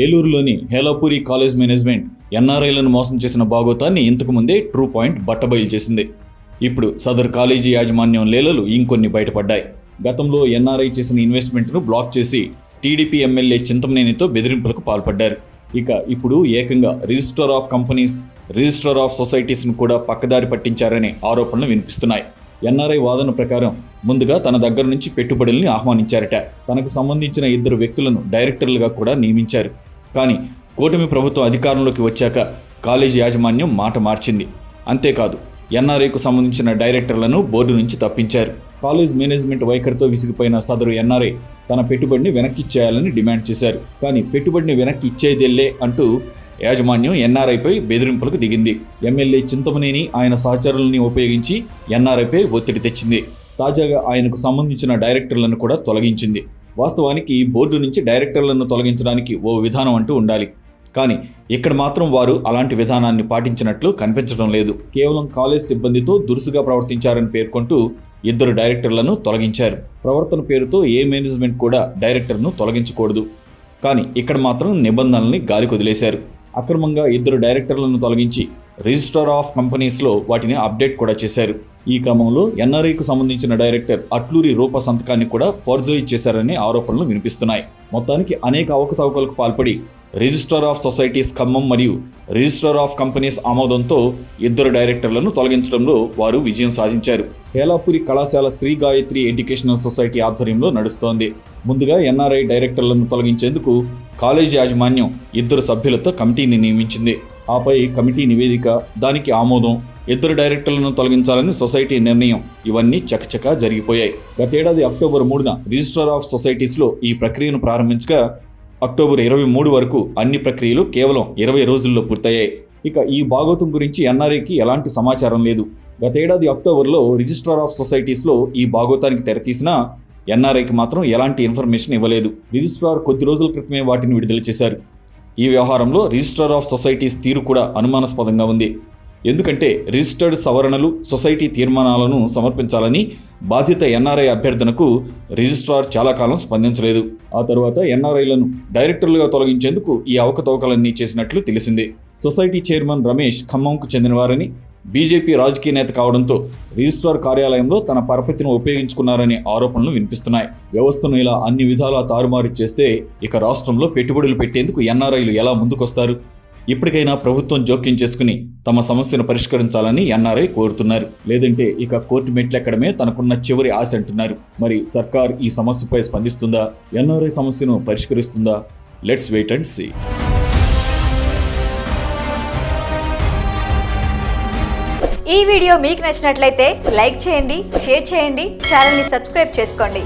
ఏలూరులోని Helapuri college management ఎన్ఆర్ఐలను మోసం చేసిన బాగోతాన్ని ఇంతకు ముందే ట్రూ పాయింట్ బట్టబయలు చేసింది. ఇప్పుడు సదర్ కాలేజీ యాజమాన్యం లేలలు ఇంకొన్ని బయటపడ్డాయి. గతంలో ఎన్ఆర్ఐ చేసిన ఇన్వెస్ట్మెంట్ను బ్లాక్ చేసి టీడీపీ ఎమ్మెల్యే చింతమనేనితో బెదిరింపులకు పాల్పడ్డారు. ఇక ఇప్పుడు ఏకంగా register of companies register of సొసైటీస్ను కూడా పక్కదారి పట్టించారనే ఆరోపణలు వినిపిస్తున్నాయి. ఎన్ఆర్ఐ వాదన ప్రకారం ముందుగా తన దగ్గర నుంచి పెట్టుబడుల్ని ఆహ్వానించారట. తనకు సంబంధించిన ఇద్దరు వ్యక్తులను డైరెక్టర్లుగా కూడా నియమించారు. కానీ కూటమి ప్రభుత్వం అధికారంలోకి వచ్చాక కాలేజీ యాజమాన్యం మాట మార్చింది. అంతేకాదు ఎన్ఆర్ఐకు సంబంధించిన డైరెక్టర్లను బోర్డు నుంచి తప్పించారు. కాలేజ్ మేనేజ్మెంట్ వైఖరితో విసిగిపోయిన సదరు ఎన్ఆర్ఐ తన పెట్టుబడిని వెనక్కి ఇచ్చేయాలని డిమాండ్ చేశారు. కానీ పెట్టుబడిని వెనక్కి ఇచ్చేదేలే అంటూ యాజమాన్యం ఎన్ఆర్ఐపై బెదిరింపులకు దిగింది. ఎమ్మెల్యే చింతమనేని ఆయన సహచరులని ఉపయోగించి ఎన్ఆర్ఐపై ఒత్తిడి తెచ్చింది. తాజాగా ఆయనకు సంబంధించిన డైరెక్టర్లను కూడా తొలగించింది. వాస్తవానికి బోర్డు నుంచి డైరెక్టర్లను తొలగించడానికి ఓ విధానం అంటూ ఉండాలి. కానీ ఇక్కడ మాత్రం వారు అలాంటి విధానాన్ని పాటించినట్లు కనిపించడం లేదు. కేవలం కాలేజ్ సిబ్బందితో దురుసుగా ప్రవర్తించారని పేర్కొంటూ ఇద్దరు డైరెక్టర్లను తొలగించారు. ప్రవర్తన పేరుతో ఏ మేనేజ్మెంట్ కూడా డైరెక్టర్ను తొలగించకూడదు. కానీ ఇక్కడ మాత్రం నిబంధనల్ని గాలికొదిలేశారు. అక్రమంగా ఇద్దరు డైరెక్టర్లను తొలగించి రిజిస్టర్ ఆఫ్ కంపెనీస్లో వాటిని అప్డేట్ కూడా చేశారు. ఈ క్రమంలో ఎన్ఆర్ఐకు సంబంధించిన డైరెక్టర్ అట్లూరి రూప సంతకాన్ని కూడా ఫోర్జరీ చేశారనే ఆరోపణలు వినిపిస్తున్నాయి. మొత్తానికి అనేక అవకతవకలకు పాల్పడి రిజిస్టర్ ఆఫ్ సొసైటీస్ ఖమ్మం మరియు రిజిస్టర్ ఆఫ్ కంపెనీస్ ఆమోదంతో ఇద్దరు డైరెక్టర్లను తొలగించడంలో వారు విజయం సాధించారు. హేలాపురి కళాశాల శ్రీ గాయత్రి ఎడ్యుకేషనల్ సొసైటీ ఆధ్వర్యంలో నడుస్తోంది. ముందుగా ఎన్ఆర్ఐ డైరెక్టర్లను తొలగించేందుకు కాలేజీ యాజమాన్యం ఇద్దరు సభ్యులతో కమిటీని నియమించింది. ఆపై కమిటీ నివేదిక దానికి ఆమోదం ఇద్దరు డైరెక్టర్లను తొలగించాలని సొసైటీ నిర్ణయం ఇవన్నీ చకచకా జరిగిపోయాయి. గతేడాది అక్టోబర్ మూడున రిజిస్టర్ ఆఫ్ సొసైటీస్లో ఈ ప్రక్రియను ప్రారంభించగా అక్టోబర్ ఇరవై మూడు వరకు అన్ని ప్రక్రియలు కేవలం ఇరవై రోజుల్లో పూర్తయ్యాయి. ఇక ఈ భాగోతం గురించి ఎన్ఆర్ఐకి ఎలాంటి సమాచారం లేదు. గతేడాది అక్టోబర్లో రిజిస్ట్రార్ ఆఫ్ సొసైటీస్లో ఈ భాగోతానికి తెరతీసినా ఎన్ఆర్ఐకి మాత్రం ఎలాంటి ఇన్ఫర్మేషన్ ఇవ్వలేదు. రిజిస్ట్రార్ కొద్ది రోజుల క్రితమే వాటిని విడుదల చేశారు. ఈ వ్యవహారంలో రిజిస్ట్రార్ ఆఫ్ సొసైటీస్ తీరు కూడా అనుమానాస్పదంగా ఉంది. ఎందుకంటే రిజిస్టర్డ్ సవరణలు సొసైటీ తీర్మానాలను సమర్పించాలని బాధిత ఎన్ఆర్ఐ అభ్యర్థనకు రిజిస్ట్రార్ చాలా కాలం స్పందించలేదు. ఆ తర్వాత ఎన్ఆర్ఐలను డైరెక్టర్లుగా తొలగించేందుకు ఈ అవకతవకలన్నీ చేసినట్లు తెలిసింది. సొసైటీ చైర్మన్ రమేష్ ఖమ్మంకు చెందినవారని బీజేపీ రాజకీయ నేత కావడంతో రిజిస్ట్రార్ కార్యాలయంలో తన పరపతిని ఉపయోగించుకున్నారనే ఆరోపణలు వినిపిస్తున్నాయి. వ్యవస్థను ఇలా అన్ని విధాలా తారుమారు చేస్తే ఇక రాష్ట్రంలో పెట్టుబడులు పెట్టేందుకు ఎన్ఆర్ఐలు ఎలా ముందుకొస్తారు? ఇప్పటికైనా ప్రభుత్వం జోక్యం చేసుకుని తమ సమస్యను పరిష్కరించాలని ఎన్ఆర్ఐ కోరుతున్నారు. లేదంటే ఇక కోర్టు మెట్లెక్కడమే తనకున్న చివరి ఆశ అంటున్నారు. మరి సర్కార్ ఈ సమస్యపై స్పందిస్తుందా? ఎన్ఆర్ఐ సమస్యను పరిష్కరిస్తుందా? Let's wait and see. ఈ వీడియో మీకు నచ్చినట్లయితే లైక్ చేయండి షేర్ చేయండి ఛానల్ని సబ్స్క్రైబ్ చేసుకోండి.